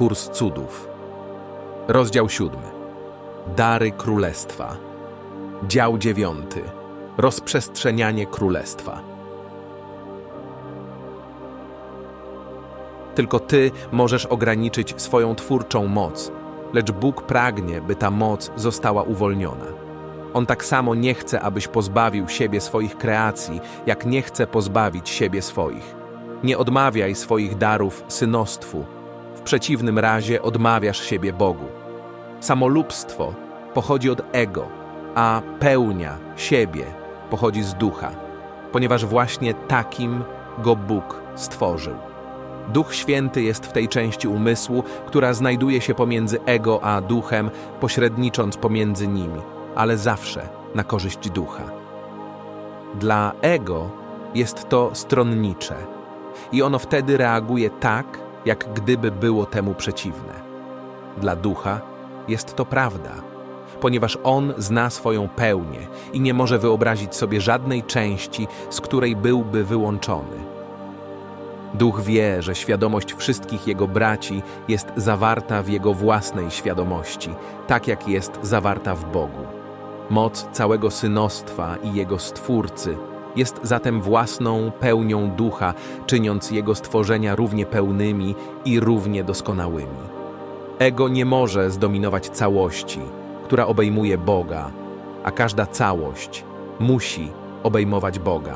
Kurs cudów. Rozdział siódmy. Dary królestwa. Dział dziewiąty. Rozprzestrzenianie królestwa. Tylko ty możesz ograniczyć swoją twórczą moc, lecz Bóg pragnie, by ta moc została uwolniona. On tak samo nie chce, abyś pozbawił siebie swoich kreacji, jak nie chce pozbawić siebie swoich. Nie odmawiaj swoich darów synostwu. W przeciwnym razie odmawiasz siebie Bogu. Samolubstwo pochodzi od ego, a pełnia siebie pochodzi z ducha, ponieważ właśnie takim go Bóg stworzył. Duch Święty jest w tej części umysłu, która znajduje się pomiędzy ego a duchem, pośrednicząc pomiędzy nimi, ale zawsze na korzyść ducha. Dla ego jest to stronnicze i ono wtedy reaguje tak, jak gdyby było temu przeciwne. Dla ducha jest to prawda, ponieważ on zna swoją pełnię i nie może wyobrazić sobie żadnej części, z której byłby wyłączony. Duch wie, że świadomość wszystkich jego braci jest zawarta w jego własnej świadomości, tak jak jest zawarta w Bogu. Moc całego synostwa i jego stwórcy jest zatem własną pełnią ducha, czyniąc jego stworzenia równie pełnymi i równie doskonałymi. Ego nie może zdominować całości, która obejmuje Boga, a każda całość musi obejmować Boga.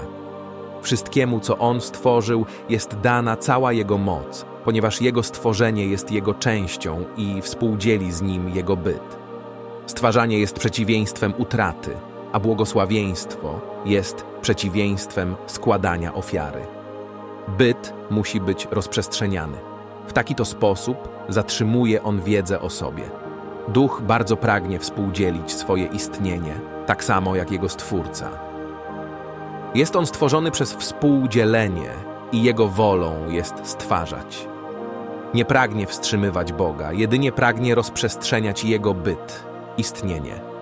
Wszystkiemu, co On stworzył, jest dana cała Jego moc, ponieważ Jego stworzenie jest Jego częścią i współdzieli z Nim Jego byt. Stwarzanie jest przeciwieństwem utraty, a błogosławieństwo jest przeciwieństwem składania ofiary. Byt musi być rozprzestrzeniany. W taki to sposób zatrzymuje on wiedzę o sobie. Duch bardzo pragnie współdzielić swoje istnienie, tak samo jak jego stwórca. Jest on stworzony przez współdzielenie i jego wolą jest stwarzać. Nie pragnie wstrzymywać Boga, jedynie pragnie rozprzestrzeniać Jego byt, istnienie.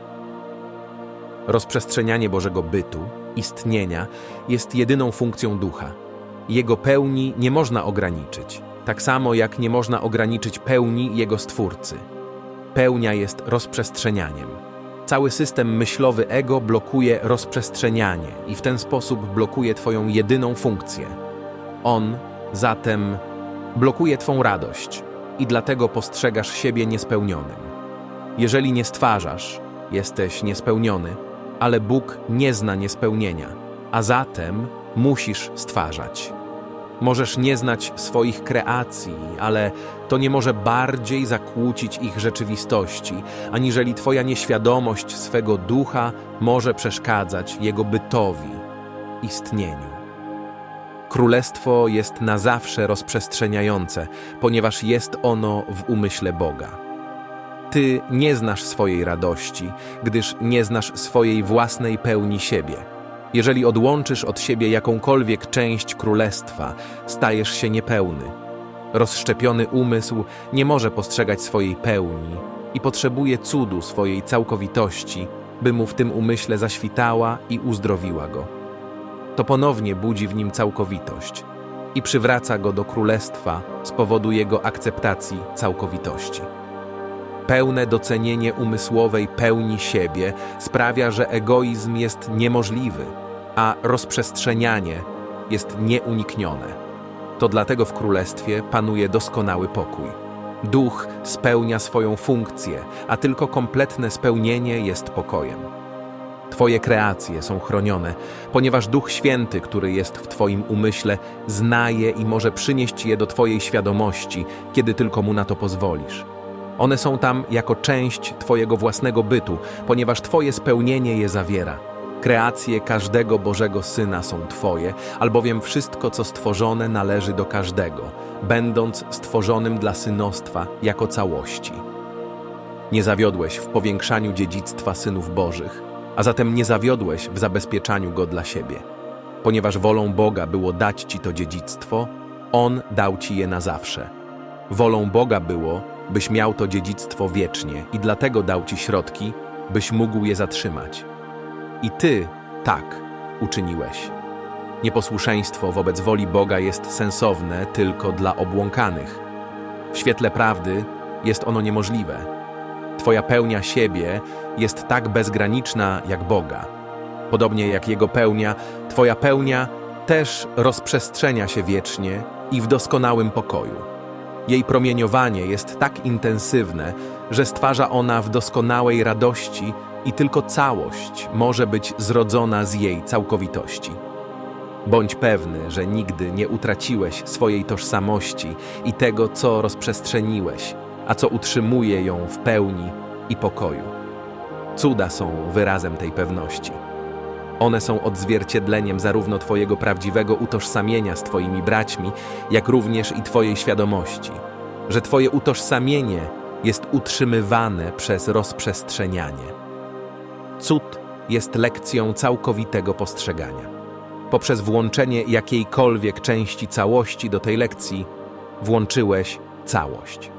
Rozprzestrzenianie Bożego bytu, istnienia, jest jedyną funkcją ducha. Jego pełni nie można ograniczyć, tak samo jak nie można ograniczyć pełni Jego Stwórcy. Pełnia jest rozprzestrzenianiem. Cały system myślowy ego blokuje rozprzestrzenianie i w ten sposób blokuje Twoją jedyną funkcję. On zatem blokuje Twą radość i dlatego postrzegasz siebie niespełnionym. Jeżeli nie stwarzasz, jesteś niespełniony, ale Bóg nie zna niespełnienia, a zatem musisz stwarzać. Możesz nie znać swoich kreacji, ale to nie może bardziej zakłócić ich rzeczywistości, aniżeli Twoja nieświadomość swego ducha może przeszkadzać jego bytowi, istnieniu. Królestwo jest na zawsze rozprzestrzeniające, ponieważ jest ono w umyśle Boga. Ty nie znasz swojej radości, gdyż nie znasz swojej własnej pełni siebie. Jeżeli odłączysz od siebie jakąkolwiek część królestwa, stajesz się niepełny. Rozszczepiony umysł nie może postrzegać swojej pełni i potrzebuje cudu swojej całkowitości, by mu w tym umyśle zaświtała i uzdrowiła go. To ponownie budzi w nim całkowitość i przywraca go do królestwa z powodu jego akceptacji całkowitości. Pełne docenienie umysłowej pełni siebie sprawia, że egoizm jest niemożliwy, a rozprzestrzenianie jest nieuniknione. To dlatego w królestwie panuje doskonały pokój. Duch spełnia swoją funkcję, a tylko kompletne spełnienie jest pokojem. Twoje kreacje są chronione, ponieważ Duch Święty, który jest w Twoim umyśle, zna je i może przynieść je do Twojej świadomości, kiedy tylko mu na to pozwolisz. One są tam jako część Twojego własnego bytu, ponieważ Twoje spełnienie je zawiera. Kreacje każdego Bożego Syna są Twoje, albowiem wszystko, co stworzone, należy do każdego, będąc stworzonym dla synostwa jako całości. Nie zawiodłeś w powiększaniu dziedzictwa synów Bożych, a zatem nie zawiodłeś w zabezpieczaniu go dla siebie. Ponieważ wolą Boga było dać ci to dziedzictwo, On dał ci je na zawsze. Wolą Boga było, byś miał to dziedzictwo wiecznie i dlatego dał ci środki, byś mógł je zatrzymać. I ty tak uczyniłeś. Nieposłuszeństwo wobec woli Boga jest sensowne tylko dla obłąkanych. W świetle prawdy jest ono niemożliwe. Twoja pełnia siebie jest tak bezgraniczna jak Boga. Podobnie jak Jego pełnia, Twoja pełnia też rozprzestrzenia się wiecznie i w doskonałym pokoju. Jej promieniowanie jest tak intensywne, że stwarza ona w doskonałej radości i tylko całość może być zrodzona z jej całkowitości. Bądź pewny, że nigdy nie utraciłeś swojej tożsamości i tego, co rozprzestrzeniłeś, a co utrzymuje ją w pełni i pokoju. Cuda są wyrazem tej pewności. One są odzwierciedleniem zarówno Twojego prawdziwego utożsamienia z Twoimi braćmi, jak również i Twojej świadomości, że Twoje utożsamienie jest utrzymywane przez rozprzestrzenianie. Cud jest lekcją całkowitego postrzegania. Poprzez włączenie jakiejkolwiek części całości do tej lekcji, włączyłeś całość.